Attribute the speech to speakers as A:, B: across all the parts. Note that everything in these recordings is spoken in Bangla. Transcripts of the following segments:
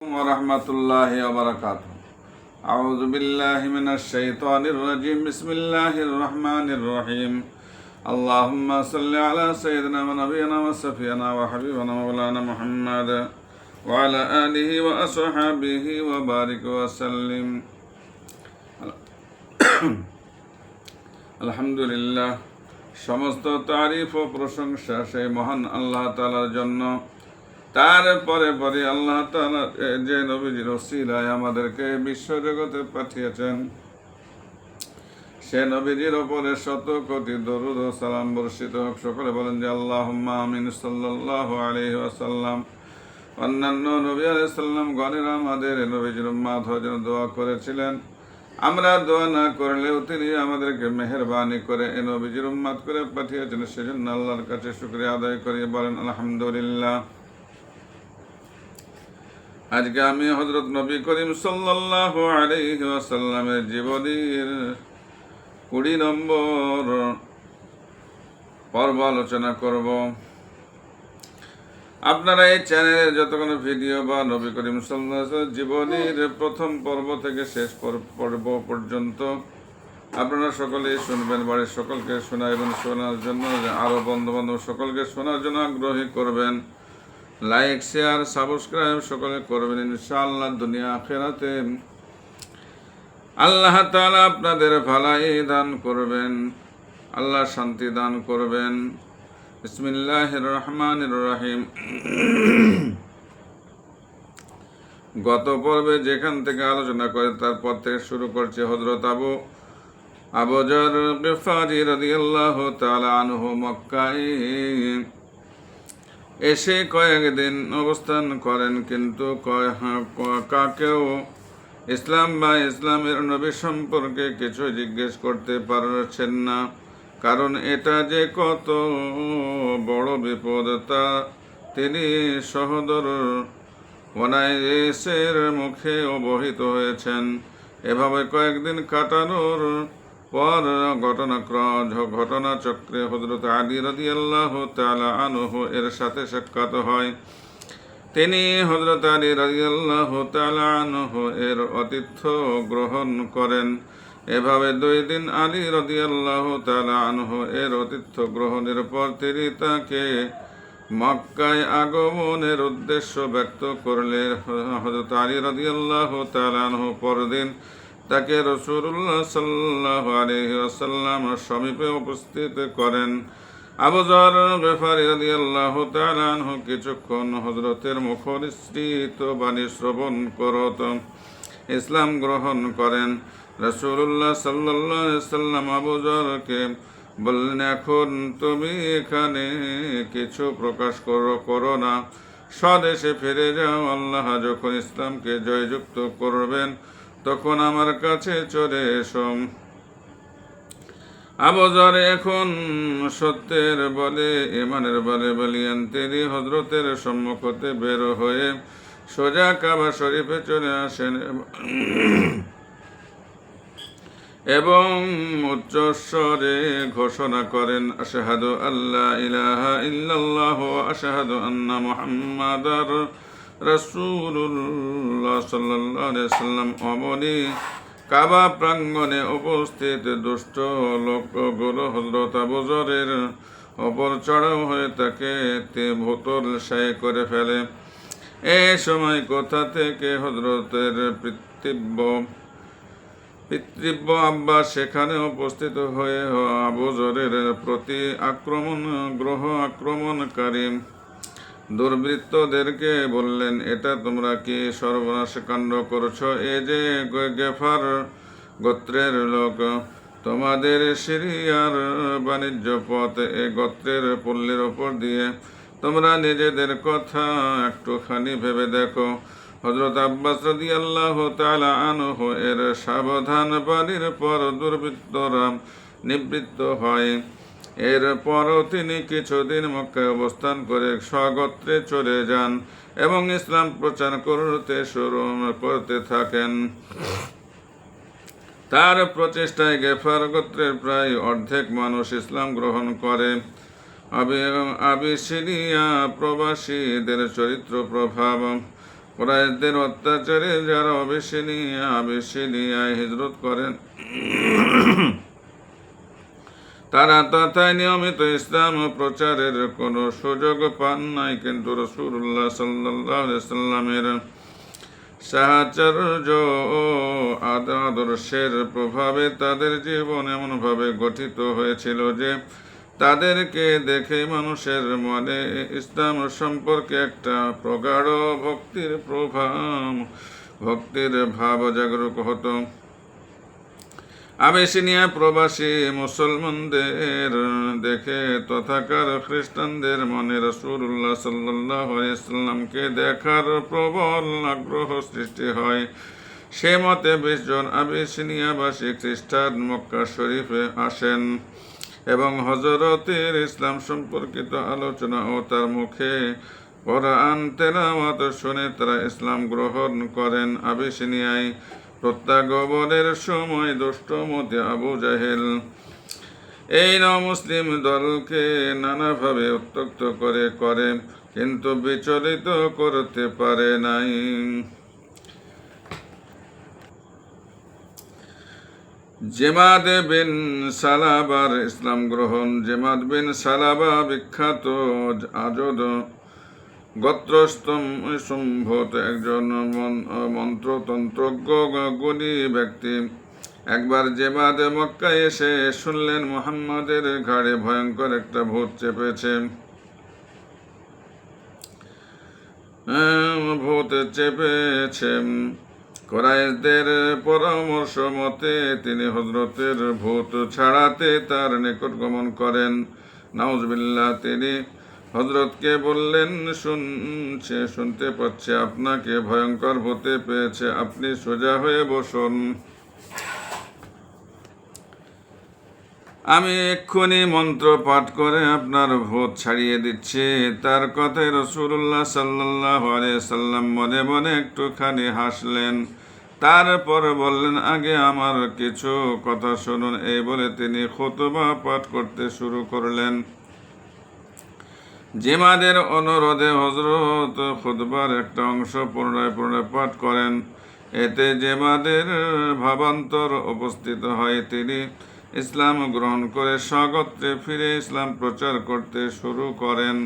A: ورحمة الله وبركاته أعوذ بالله من الشيطان الرجيم بسم الله الرحمن الرحيم اللهم صل على سيدنا ونبينا وسفينا وحبيبنا مولانا محمد وعلى آله وأصحابه وبارك وسلم আলহামদুলিল্লাহ সমস্ত তারিফ ও প্রশংসা সেই মহান আল্লাহ তালার জন্য তারপরে পরে আল্লাহ যে নবীজির ওসিলায় আমাদেরকে বিশ্বজগতে পাঠিয়েছেন, সে নবীজির ওপরে শত কোটি দরুদ ও সালাম বর্ষিত হোক। সকলে বলেন যে আল্লাহ আমিন সাল্লাহ আলহি আসাল্লাম অন্যান্য নবী আলাইসাল্লাম গণের আমাদের, নবীজির উম্মাদ জন্য দোয়া করেছিলেন। আমরা দোয়া না করলেও তিনি আমাদেরকে মেহরবানি করে এ নবীজির উম্মাদ করে পাঠিয়েছেন। সেজন্য আল্লাহর কাছে শুক্রিয়া আদায় করিয়ে বলেন, আলহামদুলিল্লাহ। আজকে আমি হজরত নবী করিম আলাইহি জীবনীর কুড়ি নম্বর পর্ব আলোচনা করব। আপনারা এই চ্যানেলে যত কোনো ভিডিও বা নবী করিম আলাইহি জীবনীর প্রথম পর্ব থেকে শেষ পর্ব পর্যন্ত আপনারা সকলেই শুনবেন, বাড়ির সকলকে শোনা এবং শোনার জন্য আরও বন্ধু বান্ধব সকলকে শোনার জন্য আগ্রহী করবেন। লাইক শেয়ার সাবস্ক্রাইব সকলে করবেন, ইনশাআল্লাহ, দুনিয়া আখেরাতে। আল্লাহ তাআলা আপনাদের ভালাই দান করবেন, আল্লাহ শান্তি দান করবেন। বিসমিল্লাহির রহমানির রহিম। গত পর্বে যেখান থেকে আলোচনা করে তারপর থেকে শুরু করছে হজরত আবু আবজর গিফারি রাদিয়াল্লাহু তাআলা আনহু মক্কায়। এসে কয়েকদিন অবস্থান করেন কিন্তু হ্যাঁ, কাকেও ইসলাম বা ইসলামের নবী সম্পর্কে কিছু জিজ্ঞেস করতে পারছেন না। কারণ এটা যে কত বড় বিপদ তা তিনি সহদর ওনাইসের মুখে অবহিত হয়েছেন। এভাবে কয়েকদিন কাটানোর পর ঘটনাক্রম ঘটনা চক্রে হজরত আলী রদি আল্লাহ তালা আনহু এর সাথে সাক্ষাৎ হয়। তিনি হজরত আলী রদি আল্লাহ তালা আনহু এর অতিথ্য গ্রহণ করেন। এভাবে দুই দিন আলী রদি আল্লাহ তালা আনহু এর অতিথ্য গ্রহণের পর তিনি তাকে মক্কায় আগমনের উদ্দেশ্য ব্যক্ত করলে হজরত আলী রদি আল্লাহ তালা আনহু পরদিন তাকে রসুল্লাহ সাল্লাহ আলহি সমীপে উপস্থিত করেন। আবুজর বেফারি রাদি আল্লাহ তালানহ কিছুক্ষণ হজরতের মুখনিসৃত বাণী শ্রবণ করত। ইসলাম গ্রহণ করেন। রসুল্লাহ সাল্লাহ সাল্লাম আবুজরকে বললেন, এখন তুমি এখানে কিছু প্রকাশ করো করো না। স্বদেশে ফিরে যাও। আল্লাহ যখন ইসলামকে জয়যুক্ত করবেন তখন আমার কাছে চলে এসো। আবজার এখন সত্যের বলে ইমানের বলে বলিয়ান, তিনি হজরতের সম্মুখতে বের হয়ে সোজা কাবা শরীফে চলে আসেন। এবং উচ্চস্বরে ঘোষণা করেন, আশহাদু আল্লাহ ইলাহা ইল্লাল্লাহ আশহাদু আন্না মুহাম্মাদার রাসূলুল্লাহ সাল্লাল্লাহু আলাইহি সাল্লাম অমনি কাবা প্রাঙ্গণে উপস্থিত দুষ্ট লোকগুলো হজরত আবুজরের অপর চড়াও হয়ে তাকে তে ভোতর সায় করে ফেলে। এ সময় কোথা থেকে হজরতের পিতৃব্য পিতৃব্য আব্বা সেখানে উপস্থিত হয়ে আবুজরের প্রতি আক্রমণ, গ্রহ আক্রমণকারী দুর্বৃত্তদেরকে বললেন, এটা তোমরা কি সর্বনাশ কাণ্ড করছ? এ যে গেফার গোত্রের লোক, তোমাদের সিরিয়ার বাণিজ্য পথ এ গোত্রের পল্লীর ওপর দিয়ে তোমরা নিজেদের কথা একটুখানি ভেবে দেখো। হজরত আব্বাস রদি আল্লাহ তালা আনহ এর সাবধান বাড়ির পর দুর্বৃত্তরা নিবৃত্ত হয়। এরপরও তিনি কিছুদিন মক্কায় অবস্থান করে স্বগত্রে চলে যান এবং ইসলাম প্রচার করতে শুরু করতে থাকেন। তার প্রচেষ্টায় গেফার গোত্রের প্রায় অর্ধেক মানুষ ইসলাম গ্রহণ করে। আবি, আবিসিনিয়া প্রবাসীদের চরিত্র প্রভাব। প্রায়দের অত্যাচারে যারা অবিসিনিয়া আবিসিনিয়ায় হিজরত করেন তারা তথায় নিয়মিত ইসলাম প্রচারের কোনো সুযোগ পান নাই, কিন্তু রসুল্লাহ সাল্লাহ সাল্লামের সাহাচর্য আদর্শের প্রভাবে তাদের জীবন এমনভাবে গঠিত হয়েছিল যে তাদেরকে দেখে মানুষের মনে ইসলাম সম্পর্কে একটা প্রগাঢ় ভক্তির প্রভাব, ভক্তির ভাব জাগরুক হতো। আবেসিনিয়া প্রবাসী মুসলমানদের দেখে তথাকার খ্রিস্টানদের মনে রসুল্লাহ সাল্লাহ ইসলামকে দেখার প্রবল আগ্রহ সৃষ্টি হয়। সে মতে বিশ জন আবেসিনিয়াবাসী খ্রিস্টান মক্কা শরীফে আসেন এবং হজরতের ইসলাম সম্পর্কিত আলোচনা ও তার মুখে কোরআন তেলাওয়াত শুনে তারা ইসলাম গ্রহণ করেন আবিসিনিয়ায় প্রত্যাগমনের সময় দুষ্টমতে আবু জাহেল এই মুসলিম দলকে নানাভাবে উত্তক্ত করে করে, কিন্তু বিচলিত করতে পারে নাই। জেমাদ বিন সালাবার ইসলাম গ্রহণ, জেমাদ বিন সালাবা বিখ্যাত আজদ গোত্রস্তম সম্ভূত একজন মন- মন্ত্রতন্ত্রজ্ঞ গুণী ব্যক্তি। একবার জেমাদ মক্কায় এসে শুনলেন মোহাম্মদের ঘাড়ে ভয়ঙ্কর একটা ভূত চেপেছে। ভূত চেপেছে। কোরাইশদের পরামর্শ মতে তিনি হজরতের ভূত ছাড়াতে তার নিকট গমন করেন। নাউজবিল্লাহ, তিনি হজরতকে বললেন শুনছে শুনতে পাচ্ছে, আপনাকে ভয়ঙ্কর হতে পেয়েছে, আপনি সোজা হয়ে বসুন। আমি এক্ষুনি মন্ত্র পাঠ করে আপনার ভূত ছাড়িয়ে দিচ্ছি। তার কথায় রসুল্লাহ সাল্লাহ সাল্লাম মনে মনে একটুখানি হাসলেন। তারপর বললেন, আগে আমার কিছু কথা শুনুন। এই বলে তিনি খুতবা পাঠ করতে শুরু করলেন। জিমাদের অনুরোধে হজরত খুদবার একটা অংশ পুনরায় পুনরায় পাঠ করেন। এতে জেমাদের ভাবান্তর উপস্থিত হয়। তিনি ইসলাম গ্রহণ করে স্বগত্রে ফিরে ইসলাম প্রচার করতে শুরু করেন।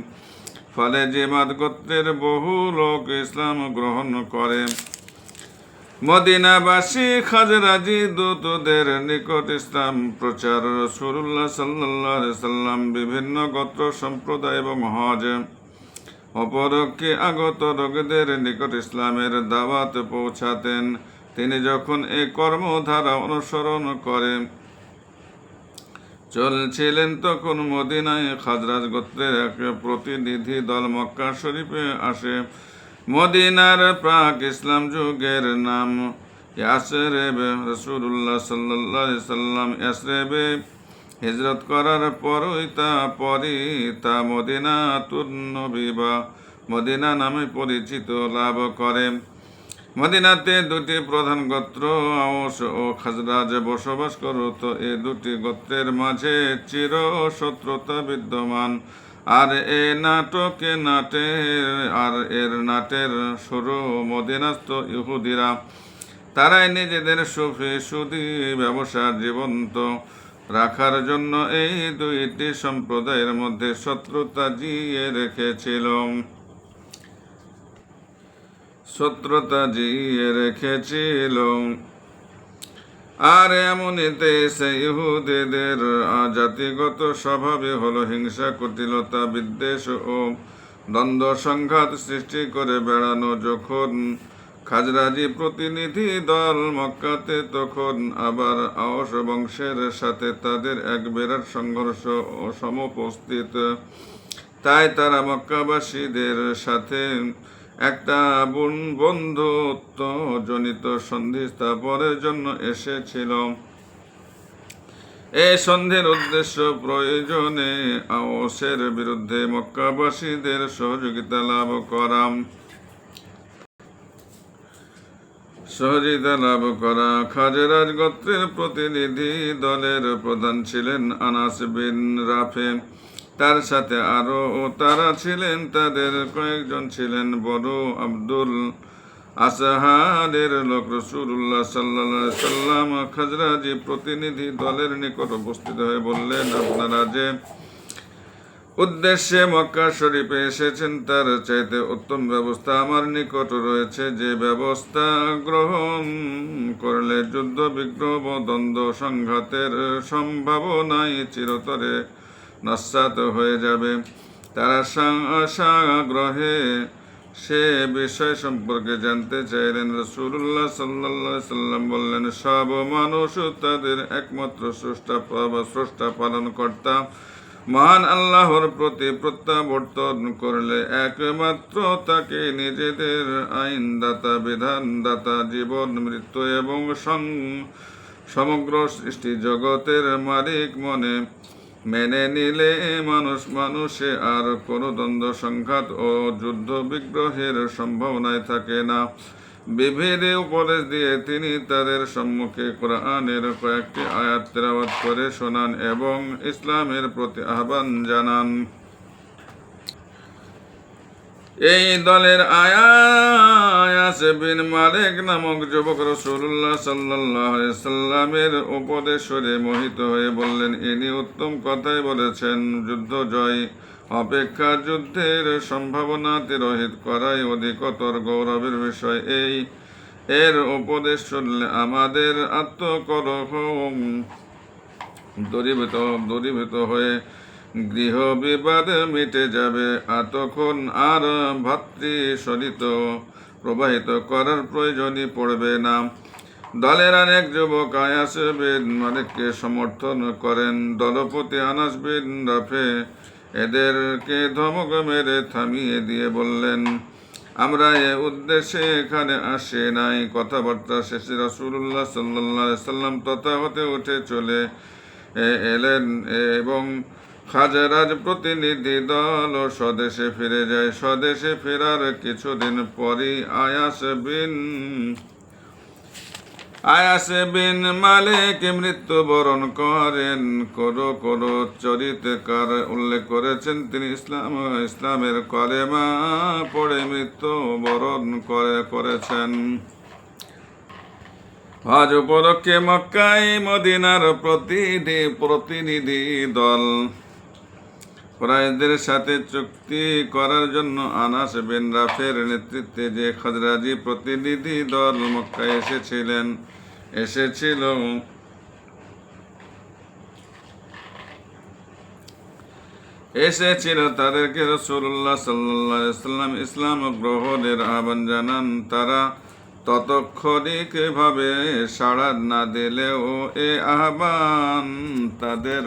A: ফলে জেমাদ গোত্রের বহু লোক ইসলাম গ্রহণ করে। মদিনাবাসী খাজরাজি দূতদের নিকট ইসলাম প্রচার। রসুল্লাহ সাল্লাহ সাল্লাম বিভিন্ন গোত্র, সম্প্রদায় এবং হজ অপরকে আগত রোগীদের নিকট ইসলামের দাওয়াত পৌঁছাতেন। তিনি যখন এই কর্মধারা অনুসরণ করেন চলছিলেন তখন মদিনায় খাজরাজ গোত্রের এক প্রতিনিধি দল মক্কা শরীফে আসে। মদিনার প্রাক ইসলাম যুগের নাম ইয়াসরেবে রসুল্লাহ সাল্লাহ সাল্লাম। ইয়াসরেবে হিজরত করার পরই তা পরই তা মদিনা তুর্নবী বা মদিনা নামে পরিচিত লাভ করে। মদিনাতে দুটি প্রধান গোত্র আওস ও খাজরাজ বসবাস করত। এ দুটি গোত্রের মাঝে চির শত্রুতা বিদ্যমান। আর এ নাটকে নাটের আর এর নাটের শুরু মদিনাস্থ ইহুদিরা। তারাই নিজেদের সুফি, সুদি ব্যবসা জীবন্ত। রাখার জন্য এই দুইটি সম্প্রদায়ের মধ্যে শত্রুতা জিয়ে রেখেছিল। শত্রুতা জিয়ে রেখেছিল। আর এমনিতে সে ইহুদিদের জাতিগত স্বভাবে হলো হিংসা, কুটিলতা, বিদ্বেষ ও দ্বন্দ্ব সংঘাত সৃষ্টি করে বেড়ানো। যখন খাজরাজি প্রতিনিধি দল মক্কাতে, তখন আবার আওস বংশের সাথে তাদের এক বিরাট সংঘর্ষ ও সমপস্থিত। তাই তারা মক্কাবাসীদের সাথে একটা বন- বন্ধুত্ব জনিত সন্ধি স্থাপনের জন্য এসেছিল। এই সন্ধির উদ্দেশ্য প্রয়োজনে আওসের বিরুদ্ধে মক্কাবাসীদের সহযোগিতা লাভ করা। সহযোগিতা লাভ করা। খাজরাজ গোত্রের প্রতিনিধি দলের প্রধান ছিলেন আনাস বিন রাফে। তার সাথে আরও তারা ছিলেন, তাদের কয়েকজন ছিলেন বড় আব্দুল আসাহাদের লোক। রসুল্লাহ সাল্লা সাল্লাম খাজরাজি প্রতিনিধি দলের নিকট উপস্থিত হয়ে বললেন, আপনারা যে উদ্দেশ্যে মক্কা শরীফে এসেছেন, তার চাইতে উত্তম ব্যবস্থা আমার নিকট রয়েছে। যে ব্যবস্থা গ্রহণ করলে যুদ্ধ, বিগ্রহ, দ্বন্দ্ব, সংঘাতের সম্ভাবনাই চিরতরে নস্যাত হয়ে যাবে। তারা আশাগ্রহে সে বিষয় সম্পর্কে জানতে চাইলেন। রসুল্লাহ সাল্লাহ সাল্লাম বললেন, সব মানুষ তাদের একমাত্র স্রষ্টা বা স্রষ্টা পালন কর্তা মহান আল্লাহর প্রতি প্রত্যাবর্তন করলে একমাত্র তাকে নিজেদের আইনদাতা, বিধানদাতা, জীবন, মৃত্যু এবং সমগ্র সৃষ্টি জগতের মালিক মনে মেনে নিলে মানুষ মানুষে আর কোনো দ্বন্দ্ব, সংঘাত ও যুদ্ধ বিগ্রহের সম্ভাবনায় থাকে না। বিভেদে উপদেশ দিয়ে তিনি তাদের সম্মুখে কোরআনের কয়েকটি আয়াত করে শোনান এবং ইসলামের প্রতি আহ্বান জানান। এই দলের আয়াস মালিক নামক যুবক রসুল্লাহ সাল্লাহ সাল্লামের উপদেশরে মোহিত হয়ে বললেন, ইনি উত্তম কথাই বলেছেন, যুদ্ধ জয় অপেক্ষা যুদ্ধের সম্ভাবনা তিরোহিত করাই অধিকতর গৌরবের বিষয় এই। এর উপদেশ শুনলে আমাদের আত্মকলহ দূরীভূত দূরীভূত হয়ে গৃহ বিবাদ মিটে যাবে। তখন আর ভাতৃ সরিত প্রবাহিত করার প্রয়োজনই পড়বে না। দলের অনেক যুবক আয়াস বিন মালিককে সমর্থন করেন। দলপতি আনাস বিন রাফে এদেরকে ধমক মেরে থামিয়ে দিয়ে বললেন, আমরা এ উদ্দেশ্যে এখানে আসে নাই। কথাবার্তা শেষে রাসূলুল্লাহ সাল্লাহ সাল্লাম তথাগতে উঠে চলে এলেন এবং খাজারাজ প্রতিনিধি দল, স্বদেশে ফিরে যায়, স্বদেশে ফেরার কিছুদিন পরই আয়াস বিন আয়াস বিন মালিক মৃত্যুবরণ করেন। করো করো চরিতকার উল্লেখ করেছেন তিনি ইসলাম, ইসলামের কলেমা পড়ে মৃত্যুবরণ করে, করেছেন। আজ উপলক্ষে মক্কাই মদিনার প্রতিনিধি প্রতিনিধি দল কুরাইশদের সাথে চুক্তি করার জন্য আনাস বিন রাফের নেতৃত্বে যে খাজরাজি প্রতিনিধি দল মক্কায় এসেছিলেন, এসেছিল এসেছিল তাদেরকে রসুল্লাহ সাল্লাহ সাল্লাম ইসলাম গ্রহণের আহ্বান জানান। তারা ততক্ষণিকভাবে সাড়া না দিলেও এ আহ্বান তাদের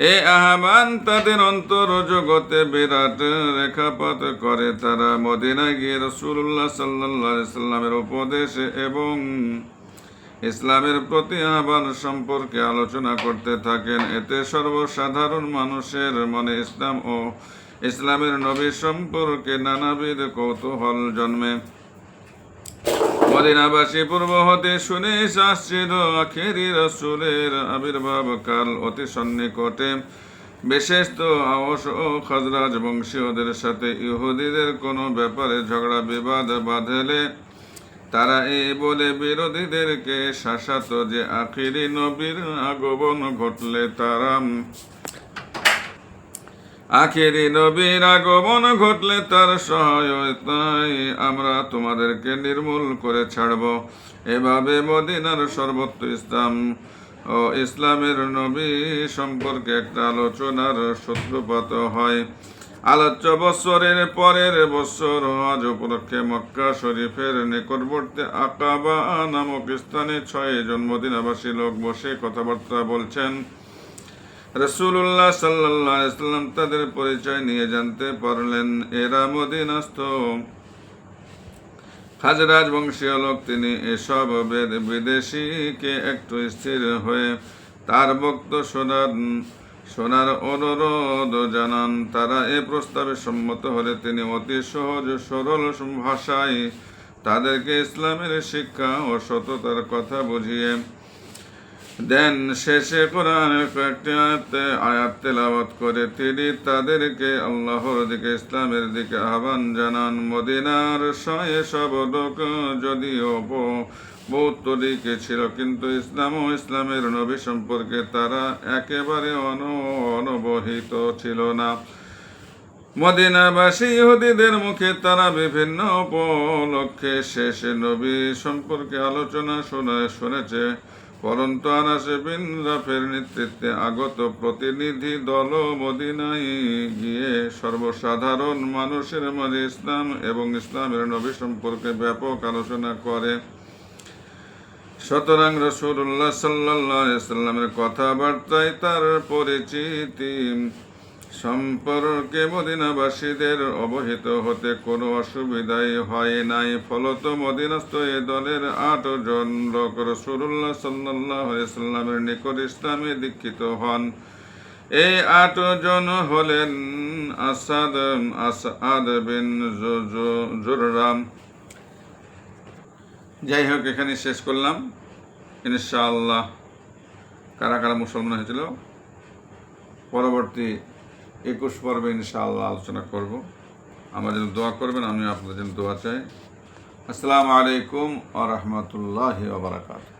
A: এই আহ্বান তাদের অন্তর জগতে বিরাট রেখাপাত করে তারা মদিনায় গিয়ে রসুল্লাহ সাল্লাহ সাল্লামের উপদেশ এবং ইসলামের প্রতি আহ্বান সম্পর্কে আলোচনা করতে থাকেন। এতে সর্বসাধারণ মানুষের মনে ইসলাম ও ইসলামের নবী সম্পর্কে নানাবিধ কৌতূহল জন্মে। মদিনাবাসী পূর্ব হতে শুনে আসছিল আখেরি রসুলের আবির্ভাব কাল অতি সন্নিকটে। বিশেষ তো আওস ও খজরাজ বংশীয়দের সাথে ইহুদিদের কোনো ব্যাপারে ঝগড়া, বিবাদ বাঁধলে তারা এই বলে বিরোধীদেরকে শাসাত যে আখিরি নবীর আগমন ঘটলে তারা আখেরি নবীর আগমন ঘটলে তার সহায়তায় আমরা তোমাদেরকে নির্মূল করে ছাড়ব। এভাবে মদিনার সর্বত্র ইসলাম ও ইসলামের নবী সম্পর্কে একটা আলোচনার সূত্রপাত হয়। আলোচ্য বৎসরের পরের বৎসর হজ উপলক্ষে মক্কা শরীফের নিকটবর্তী আকাবা নামক স্থানে ছয় জন্মদিনাবাসী লোক বসে কথাবার্তা বলছেন। রসুল্লাহ সাল্লাহ সাল্লাম তাদের পরিচয় নিয়ে জানতে পারলেন, এরা মদিনাস্থ। খাজরাজ বংশীয় লোক তিনি এসব বেদ- বিদেশিকে একটু স্থির হয়ে তার বক্ত শোনার শোনার অনুরোধ জানান। তারা এ প্রস্তাবে সম্মত হলে তিনি অতি সহজ, সরল ভাষায় তাদেরকে ইসলামের শিক্ষা ও সততার কথা বুঝিয়ে দেন শেষে কোরআনের কয়েকটি আয়াতে আয়াত তেলাওয়াত করে তিনি তাদেরকে আল্লাহর দিকে, ইসলামের দিকে আহ্বান জানান। মদিনার শয়ে সব লোক যদিও ব- বৌদ্ধ দিকে ছিল, কিন্তু ইসলাম ও ইসলামের নবী সম্পর্কে তারা একেবারে অন, অনবহিত ছিল না। মদিনাবাসী ইহুদিদের মুখে তারা বিভিন্ন উপলক্ষে শেষে নবী সম্পর্কে আলোচনা শোনায় শুনেছে। পরন্তু আনাসে বিন রাফের নেতৃত্বে আগত প্রতিনিধি দল মদিনায় গিয়ে সর্বসাধারণ মানুষের মাঝে ইসলাম এবং ইসলামের নবী সম্পর্কে ব্যাপক আলোচনা করে। সুতরাং রসুল্লাহ সাল্লাহ সাল্লামের কথাবার্তায় তার পরিচিতি সম্পর্কে মদিনাবাসীদের অবহিত হতে কোনো অসুবিধাই হয় নাই। ফলত মদিনাস্থ এ দলের আট জন লোক রসুল্লাহ সাল্লাহ সাল্লামের নিকট ইসলামে দীক্ষিত হন। এই আট জন হলেন আসাদ আসাদ বিন জুররাম। যাই হোক এখানে শেষ করলাম। ইনশাআল্লাহ। কারা কারা মুসলমান হয়েছিল? পরবর্তী একুশ পর্বে ইনশাআল্লাহ আলোচনা করব। আমার জন্য দোয়া করবেন আমি আপনাদের জন্য দোয়া চাই। আসসালামু আলাইকুম আ রহমতুল্লাহ বারাকাতুহ।